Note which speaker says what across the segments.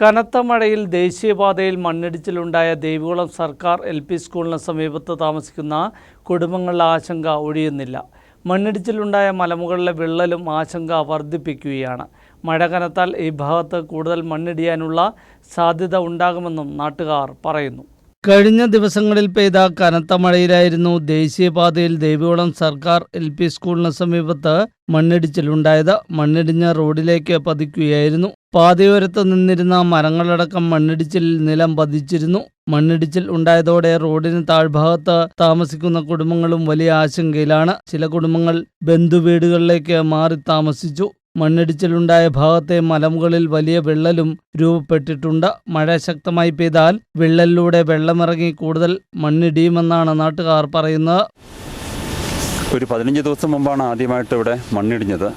Speaker 1: കനത്ത മഴയിൽ ദേശീയപാതയിൽ മണ്ണിടിച്ചിലുണ്ടായ ദേവികുളം സർക്കാർ എൽ പി സ്കൂളിന് സമീപത്ത് താമസിക്കുന്ന കുടുംബങ്ങളുടെ ആശങ്ക ഒഴിയുന്നില്ല. മണ്ണിടിച്ചിലുണ്ടായ മലമുകളിലെ വിള്ളലും ആശങ്ക വർദ്ധിപ്പിക്കുകയാണ്. മഴ കനത്താൽ ഈ ഭാഗത്ത് കൂടുതൽ മണ്ണിടിയാനുള്ള സാധ്യത ഉണ്ടാകുമെന്നും നാട്ടുകാർ പറയുന്നു. കഴിഞ്ഞ ദിവസങ്ങളിൽ പെയ്ത കനത്ത മഴയിലായിരുന്നു ദേശീയപാതയിൽ ദേവികുളം സർക്കാർ എൽ പി സ്കൂളിന് സമീപത്ത് മണ്ണിടിച്ചിലുണ്ടായത്. മണ്ണിടിഞ്ഞ റോഡിലേക്ക് പതിക്കുകയായിരുന്നു. പാതയോരത്ത് നിന്നിരുന്ന മരങ്ങളടക്കം മണ്ണിടിച്ചിലിൽ നിലം പതിച്ചിരുന്നു. മണ്ണിടിച്ചിൽ ഉണ്ടായതോടെ റോഡിന് താഴ്ഭാഗത്ത് താമസിക്കുന്ന കുടുംബങ്ങളും വലിയ ആശങ്കയിലാണ്. ചില കുടുംബങ്ങൾ ബന്ധുവീടുകളിലേക്ക് മാറി താമസിച്ചു. മണ്ണിടിച്ചിലുണ്ടായ ഭാഗത്തെ മലമുകളിൽ വലിയ വിള്ളലും രൂപപ്പെട്ടിട്ടുണ്ട്. മഴ ശക്തമായി പെയ്താൽ വിള്ളലിലൂടെ വെള്ളമിറങ്ങി കൂടുതൽ മണ്ണിടിയുമെന്നാണ് നാട്ടുകാർ പറയുന്നത്.
Speaker 2: ഒരു പതിനഞ്ച് ദിവസം മുമ്പാണ് ആദ്യമായിട്ട് ഇവിടെ മണ്ണിടിഞ്ഞത്.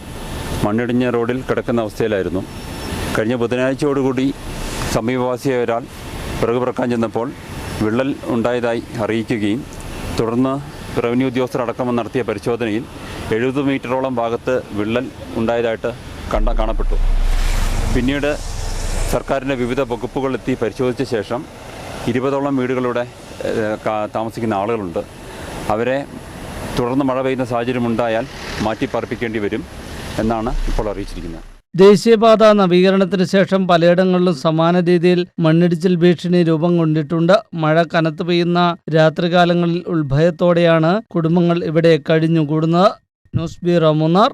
Speaker 2: മണ്ണിടിഞ്ഞ റോഡിൽ കിടക്കുന്ന അവസ്ഥയിലായിരുന്നു. കഴിഞ്ഞ ബുധനാഴ്ചയോടുകൂടി സമീപവാസിയായ ഒരാൾ പിറകു പിറക്കാൻ ചെന്നപ്പോൾ വിള്ളൽ ഉണ്ടായതായി അറിയിക്കുകയും തുടർന്ന് റവന്യൂ ഉദ്യോഗസ്ഥരടക്കം നടത്തിയ പരിശോധനയിൽ എഴുപത് മീറ്ററോളം ഭാഗത്ത് വിള്ളൽ ഉണ്ടായതായിട്ട് കണ്ട കാണപ്പെട്ടു. പിന്നീട് സർക്കാരിന്റെ വിവിധ വകുപ്പുകളെത്തി പരിശോധിച്ച ശേഷം ഇരുപതോളം വീടുകളുടെ താമസിക്കുന്ന ആളുകളുണ്ട്. അവരെ തുടർന്ന് മഴ പെയ്യുന്ന സാഹചര്യം ഉണ്ടായാൽ മാറ്റിപ്പാർപ്പിക്കേണ്ടി വരും എന്നാണ് ഇപ്പോൾ അറിയിച്ചിരിക്കുന്നത്.
Speaker 1: ദേശീയപാത നവീകരണത്തിന് ശേഷം പലയിടങ്ങളിലും സമാന രീതിയിൽ മണ്ണിടിച്ചിൽ ഭീഷണി രൂപം കൊണ്ടിട്ടുണ്ട്. മഴ കനത്തു പെയ്യുന്ന രാത്രികാലങ്ങളിൽ ഉത്ഭയത്തോടെയാണ് കുടുംബങ്ങൾ ഇവിടെ കഴിഞ്ഞുകൂടുന്നത്. نصبر منار